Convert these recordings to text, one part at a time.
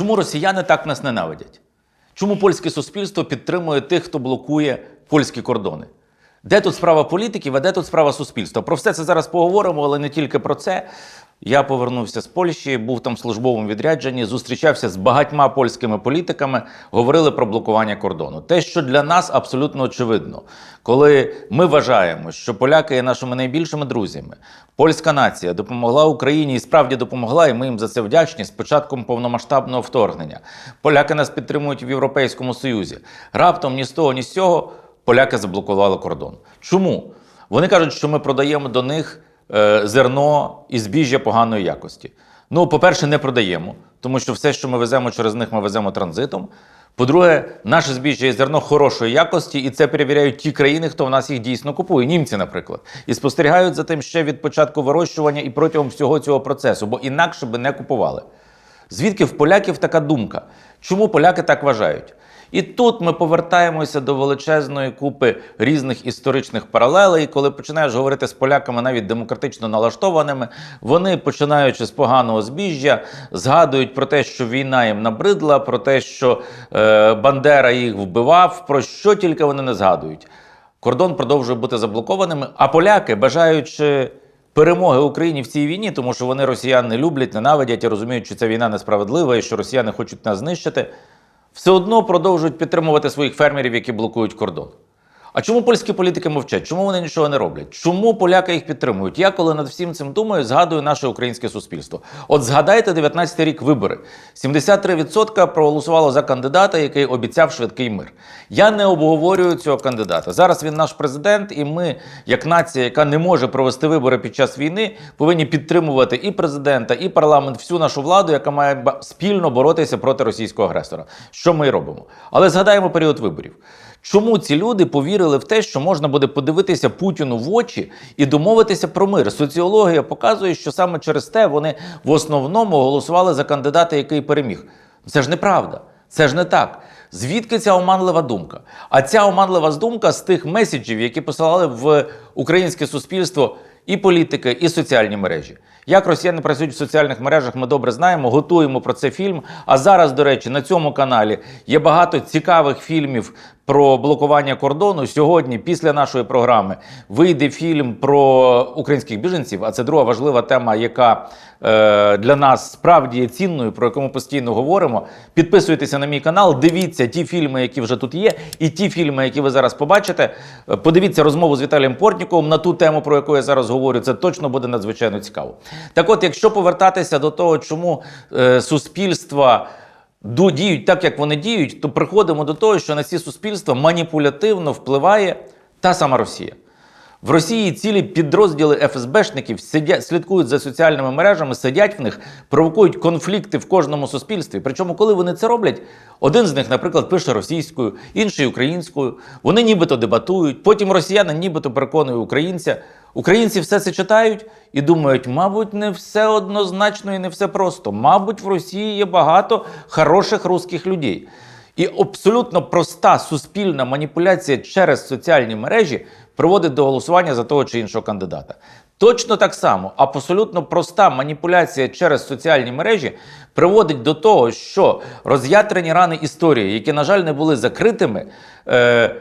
Чому росіяни так нас ненавидять? Чому польське суспільство підтримує тих, хто блокує польські кордони? Де тут справа політиків, а де тут справа суспільства? Про все це зараз поговоримо, але не тільки про це. Я повернувся з Польщі, був там в службовому відрядженні, зустрічався з багатьма польськими політиками, говорили про блокування кордону. Те, що для нас абсолютно очевидно, коли ми вважаємо, що поляки є нашими найбільшими друзями, польська нація допомогла Україні і справді допомогла, і ми їм за це вдячні з початком повномасштабного вторгнення. Поляки нас підтримують в Європейському Союзі. Раптом ні з того, ні з цього поляки заблокували кордон. Чому? Вони кажуть, що ми продаємо до них зерно і збіжжя поганої якості. Ну, по-перше, не продаємо, тому що все, що ми веземо через них, ми веземо транзитом. По-друге, наше збіжжя і зерно хорошої якості, і це перевіряють ті країни, хто в нас їх дійсно купує. Німці, наприклад, і спостерігають за тим ще від початку вирощування і протягом всього цього процесу, бо інакше би не купували. Звідки в поляків така думка? Чому поляки так вважають? І тут ми повертаємося до величезної купи різних історичних паралелей. Коли починаєш говорити з поляками, навіть демократично налаштованими, вони, починаючи з поганого збіжжя, згадують про те, що війна їм набридла, про те, що е, Бандера їх вбивав, про що тільки вони не згадують. Кордон продовжує бути заблокованими, а поляки, бажаючи перемоги Україні в цій війні, тому що вони росіян не люблять, ненавидять і розуміють, що ця війна несправедлива і що росіяни хочуть нас знищити, все одно продовжують підтримувати своїх фермерів, які блокують кордон. А чому польські політики мовчать? Чому вони нічого не роблять? Чому поляки їх підтримують? Я коли над всім цим думаю, згадую наше українське суспільство. От згадайте 19 рік вибори. 73% проголосувало за кандидата, який обіцяв швидкий мир. Я не обговорюю цього кандидата. Зараз він наш президент, і ми, як нація, яка не може провести вибори під час війни, повинні підтримувати і президента, і парламент, всю нашу владу, яка має спільно боротися проти російського агресора. Що ми і робимо. Але згадаємо період виборів. Чому ці люди повірили в те, що можна буде подивитися Путіну в очі і домовитися про мир? Соціологія показує, що саме через те вони в основному голосували за кандидата, який переміг. Це ж неправда, це ж не так. Звідки ця оманлива думка? А ця оманлива думка з тих меседжів, які посилали в українське суспільство і політики, і соціальні мережі. Як росіяни працюють в соціальних мережах, ми добре знаємо, готуємо про це фільм. А зараз, до речі, на цьому каналі є багато цікавих фільмів про блокування кордону. Сьогодні, після нашої програми, вийде фільм про українських біженців. А це друга важлива тема, яка е, для нас справді є цінною, про яку ми постійно говоримо. Підписуйтеся на мій канал, дивіться ті фільми, які вже тут є, і ті фільми, які ви зараз побачите. Е, Подивіться розмову з Віталієм Портніковим на ту тему, про яку я зараз говорю. Це точно буде надзвичайно цікаво. Так, от, якщо повертатися до того, чому е, суспільства діють так, як вони діють, то приходимо до того, що на ці суспільства маніпулятивно впливає та сама Росія. В Росії цілі підрозділи ФСБшників сидять, слідкують за соціальними мережами, сидять в них, провокують конфлікти в кожному суспільстві. Причому, коли вони це роблять, один з них, наприклад, пише російською, інший українською. Вони нібито дебатують. Потім росіяни нібито переконує українця. Українці все це читають і думають, мабуть, не все однозначно і не все просто. Мабуть, в Росії є багато хороших русських людей. І абсолютно проста суспільна маніпуляція через соціальні мережі приводить до голосування за того чи іншого кандидата. Точно так само, абсолютно проста маніпуляція через соціальні мережі приводить до того, що роз'ятрені рани історії, які, на жаль, не були закритими. Е-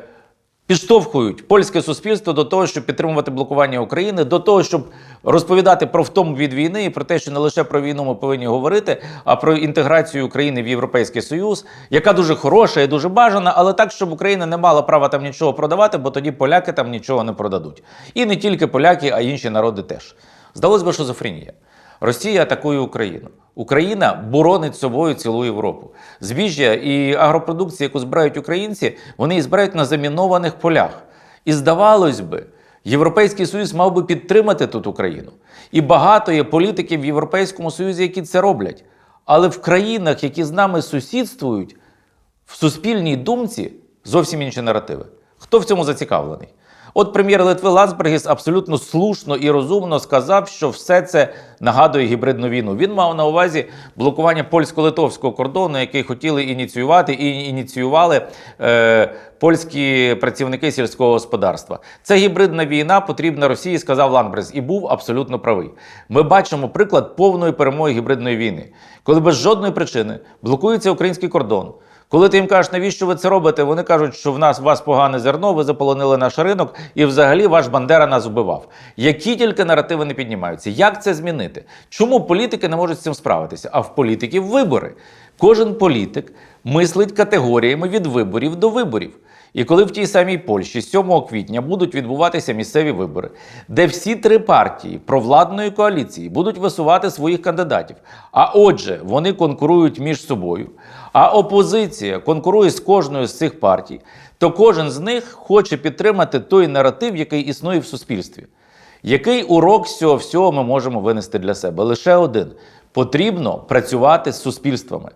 підштовхують польське суспільство до того, щоб підтримувати блокування України, до того, щоб розповідати про втому від війни і про те, що не лише про війну ми повинні говорити, а про інтеграцію України в Європейський Союз, яка дуже хороша і дуже бажана, але так, щоб Україна не мала права там нічого продавати, бо тоді поляки там нічого не продадуть. І не тільки поляки, а й інші народи теж. Здалось би, шизофренія. Росія атакує Україну. Україна боронить собою цілу Європу. Збіжжя і агропродукція, яку збирають українці, вони її збирають на замінованих полях. І здавалось би, Європейський Союз мав би підтримати тут Україну. І багато є політиків в Європейському Союзі, які це роблять. Але в країнах, які з нами сусідствують, в суспільній думці зовсім інші наративи. Хто в цьому зацікавлений? От прем'єр Литви Лансбергіс абсолютно слушно і розумно сказав, що все це нагадує гібридну війну. Він мав на увазі блокування польсько-литовського кордону, який хотіли ініціювати і ініціювали е, польські працівники сільського господарства. Це гібридна війна потрібна Росії, сказав Ланбрес, і був абсолютно правий. Ми бачимо приклад повної перемоги гібридної війни, коли без жодної причини блокується український кордон. Коли ти їм кажеш, навіщо ви це робите, вони кажуть, що в нас у вас погане зерно, ви заполонили наш ринок, і взагалі ваш Бандера нас вбивав. Які тільки наративи не піднімаються. Як це змінити? Чому політики не можуть з цим справитися? А в політиків вибори. Кожен політик мислить категоріями від виборів до виборів. І коли в тій самій Польщі 7 квітня будуть відбуватися місцеві вибори, де всі три партії провладної коаліції будуть висувати своїх кандидатів, а отже, вони конкурують між собою, а опозиція конкурує з кожною з цих партій, то кожен з них хоче підтримати той наратив, який існує в суспільстві. Який урок з цього всього ми можемо винести для себе? Лише один: потрібно працювати з суспільствами.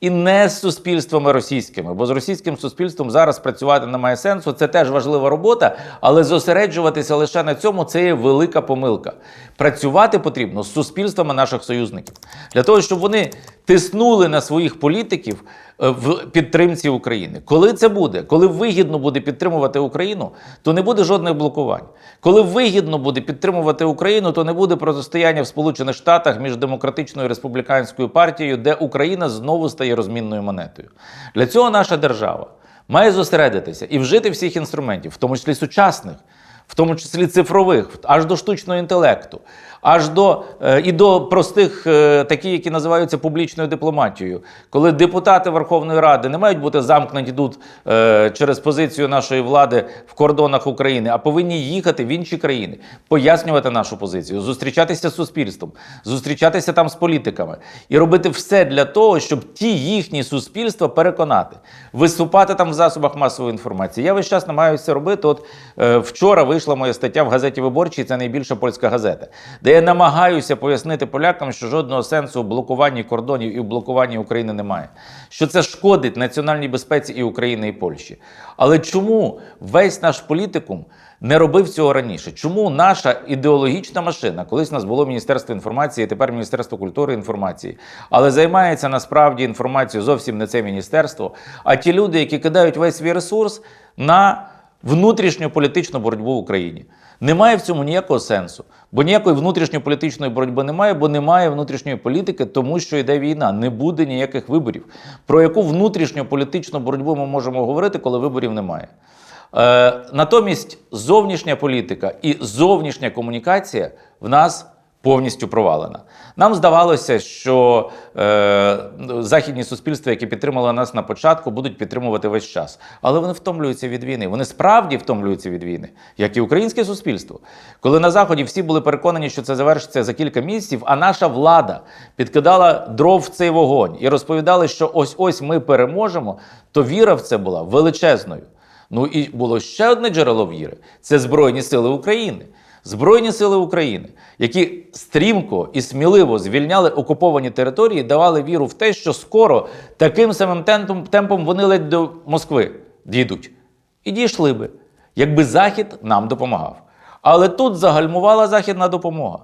І не з суспільствами російськими, бо з російським суспільством зараз працювати немає сенсу. Це теж важлива робота, але зосереджуватися лише на цьому це є велика помилка. Працювати потрібно з суспільствами наших союзників для того, щоб вони тиснули на своїх політиків е, в підтримці України. Коли це буде, коли вигідно буде підтримувати Україну, то не буде жодних блокувань. Коли вигідно буде підтримувати Україну, то не буде протистояння в Сполучених Штатах між демократичною і республіканською партією, де Україна знову стає розмінною монетою. Для цього наша держава має зосередитися і вжити всіх інструментів, в тому числі сучасних. В тому числі цифрових, аж до штучного інтелекту, аж до е, і до простих, е, такі, які називаються публічною дипломатією, коли депутати Верховної Ради не мають бути замкнені тут е, через позицію нашої влади в кордонах України, а повинні їхати в інші країни, пояснювати нашу позицію, зустрічатися з суспільством, зустрічатися там з політиками і робити все для того, щоб ті їхні суспільства переконати, виступати там в засобах масової інформації. Я весь час намагаюся робити. От вчора вийшла моя стаття в газеті Виборчій, це найбільша польська газета, де я намагаюся пояснити полякам, що жодного сенсу у блокуванні кордонів і в блокуванні України немає. Що це шкодить національній безпеці і України, і Польщі. Але чому весь наш політикум не робив цього раніше? Чому наша ідеологічна машина, колись у нас було Міністерство інформації, тепер Міністерство культури і інформації, але займається насправді інформацією зовсім не це міністерство, а ті люди, які кидають весь свій ресурс на внутрішню політичну боротьбу в Україні. Немає в цьому ніякого сенсу, бо ніякої внутрішньополітичної боротьби немає, бо немає внутрішньої політики, тому що йде війна. Не буде ніяких виборів. Про яку внутрішньополітичну боротьбу ми можемо говорити, коли виборів немає? Е, натомість зовнішня політика і зовнішня комунікація в нас повністю провалена. Нам здавалося, що е, західні суспільства, які підтримали нас на початку, будуть підтримувати весь час. Але вони втомлюються від війни. Вони справді втомлюються від війни, як і українське суспільство. Коли на заході всі були переконані, що це завершиться за кілька місяців, а наша влада підкидала дров в цей вогонь і розповідали, що ось ось ми переможемо, то віра в це була величезною. Ну і було ще одне джерело віри це Збройні Сили України. Збройні сили України, які стрімко і сміливо звільняли окуповані території, давали віру в те, що скоро таким самим темпом, вони ледь до Москви дійдуть. І дійшли би, якби Захід нам допомагав. Але тут загальмувала західна допомога.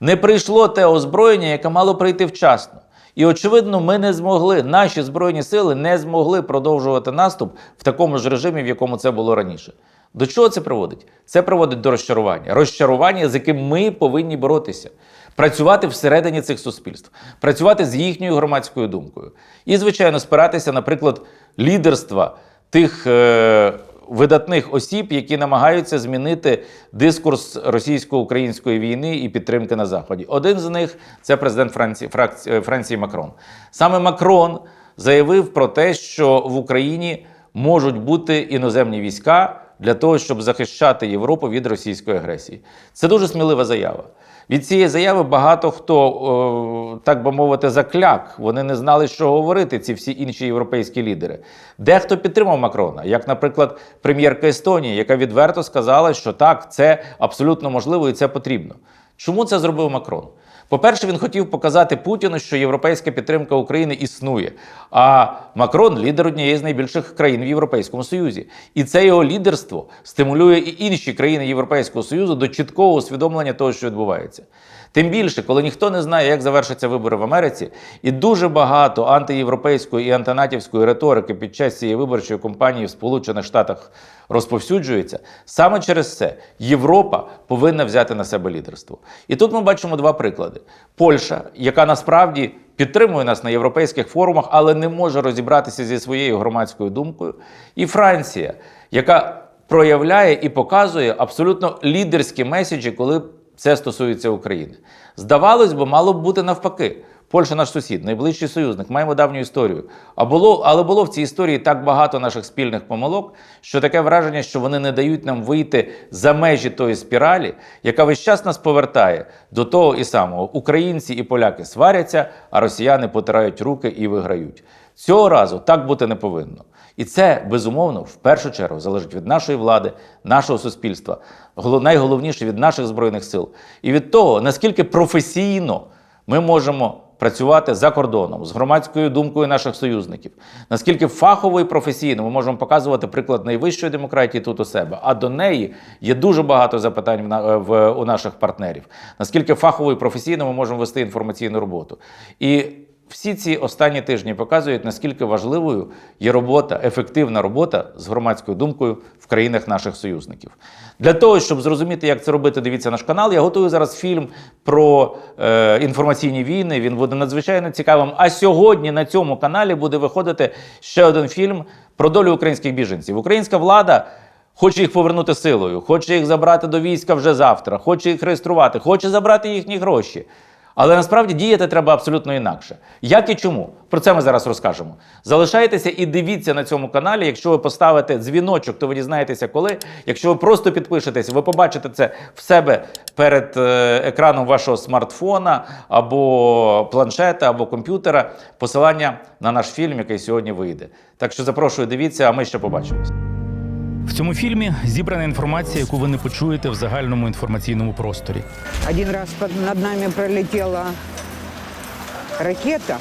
Не прийшло те озброєння, яке мало прийти вчасно. І очевидно, ми не змогли, наші збройні сили не змогли продовжувати наступ в такому ж режимі, в якому це було раніше. До чого це приводить? Це приводить до розчарування. Розчарування, з яким ми повинні боротися, працювати всередині цих суспільств, працювати з їхньою громадською думкою. І, звичайно, спиратися, наприклад, лідерства тих. Е- Видатних осіб, які намагаються змінити дискурс російсько-української війни і підтримки на заході. Один з них це президент Франції, Фракції, Франції Макрон. Саме Макрон заявив про те, що в Україні можуть бути іноземні війська для того, щоб захищати Європу від російської агресії. Це дуже смілива заява. Від цієї заяви багато хто, так би мовити, закляк. Вони не знали, що говорити, ці всі інші європейські лідери. Дехто підтримав Макрона, як, наприклад, прем'єрка Естонії, яка відверто сказала, що так, це абсолютно можливо і це потрібно. Чому це зробив Макрон? По-перше, він хотів показати Путіну, що європейська підтримка України існує. А Макрон лідер однієї з найбільших країн в Європейському Союзі. І це його лідерство стимулює і інші країни Європейського Союзу до чіткого усвідомлення того, що відбувається. Тим більше, коли ніхто не знає, як завершаться вибори в Америці, і дуже багато антиєвропейської і антинатівської риторики під час цієї виборчої кампанії в Сполучених Штатах розповсюджується, саме через це Європа повинна взяти на себе лідерство. І тут ми бачимо два приклади: Польща, яка насправді підтримує нас на європейських форумах, але не може розібратися зі своєю громадською думкою, і Франція, яка проявляє і показує абсолютно лідерські меседжі, коли це стосується України. Здавалось би, мало б бути навпаки. Польща наш сусід, найближчий союзник, маємо давню історію. А було, але було в цій історії так багато наших спільних помилок, що таке враження, що вони не дають нам вийти за межі тої спіралі, яка весь час нас повертає до того і самого: українці і поляки сваряться, а росіяни потирають руки і виграють. Цього разу так бути не повинно. І це безумовно в першу чергу залежить від нашої влади, нашого суспільства, голо- найголовніше від наших збройних сил і від того, наскільки професійно ми можемо працювати за кордоном з громадською думкою наших союзників, наскільки фахово і професійно ми можемо показувати приклад найвищої демократії тут у себе, а до неї є дуже багато запитань в, в, у наших партнерів. Наскільки фахово і професійно ми можемо вести інформаційну роботу. І всі ці останні тижні показують, наскільки важливою є робота, ефективна робота з громадською думкою в країнах наших союзників. Для того, щоб зрозуміти, як це робити, дивіться наш канал. Я готую зараз фільм про е, інформаційні війни. Він буде надзвичайно цікавим. А сьогодні на цьому каналі буде виходити ще один фільм про долю українських біженців. Українська влада. Хоче їх повернути силою, хоче їх забрати до війська вже завтра, хоче їх реєструвати, хоче забрати їхні гроші. Але насправді діяти треба абсолютно інакше. Як і чому? Про це ми зараз розкажемо. Залишайтеся і дивіться на цьому каналі. Якщо ви поставите дзвіночок, то ви дізнаєтеся коли. Якщо ви просто підпишетесь, ви побачите це в себе перед е, екраном вашого смартфона або планшета, або комп'ютера. Посилання на наш фільм, який сьогодні вийде. Так що запрошую, дивіться, а ми ще побачимось. В цьому фільмі зібрана інформація, яку ви не почуєте в загальному інформаційному просторі. Один раз под, над нами пролетела ракета,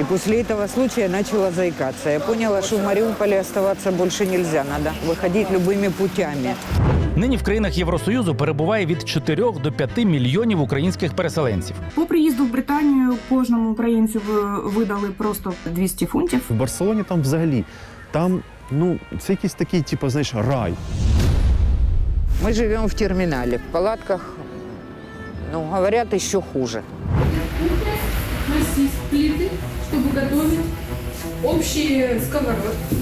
и после этого случая я начала заикаться. Я поняла, что в Мариуполе оставаться больше нельзя, надо выходить любыми путями. Нині в країнах Євросоюзу перебуває від 4 до 5 мільйонів українських переселенців. По приїзду в Британію кожному українцю ви- видали просто 200 фунтів. В Барселоні там взагалі, там, ну, це якийсь такий, типу, знаєш, рай. Мы живем в терминале, в палатках, ну, говорят, еще хуже. У нас есть плиты, чтобы готовить, общие сковородки,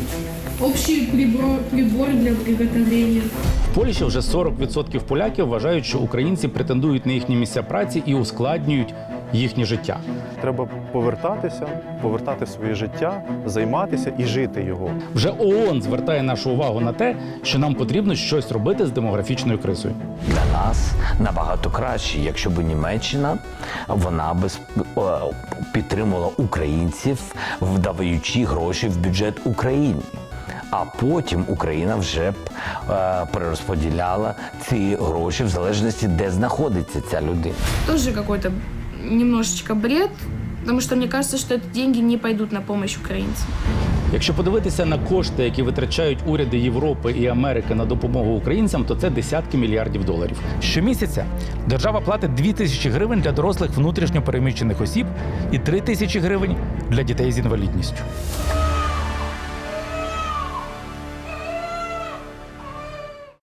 общий прибор, прибор для приготовления. В Польщі вже 40% поляків вважають, що українці претендують на їхні місця праці і ускладнюють їхнє життя. Треба повертатися, повертати своє життя, займатися і жити його. Вже ООН звертає нашу увагу на те, що нам потрібно щось робити з демографічною кризою. для нас набагато краще, якщо б Німеччина вона би сп- е, підтримувала українців, вдаючи гроші в бюджет України. А потім Україна вже б е, перерозподіляла ці гроші в залежності, де знаходиться ця людина. Тоже какой-то немножечко бред, тому що мені кажется, що ці деньги не пойдуть на допомогу українцям. Якщо подивитися на кошти, які витрачають уряди Європи і Америки на допомогу українцям, то це десятки мільярдів доларів. Щомісяця держава платить 2 тисячі гривень для дорослих внутрішньо переміщених осіб і 3 тисячі гривень для дітей з інвалідністю.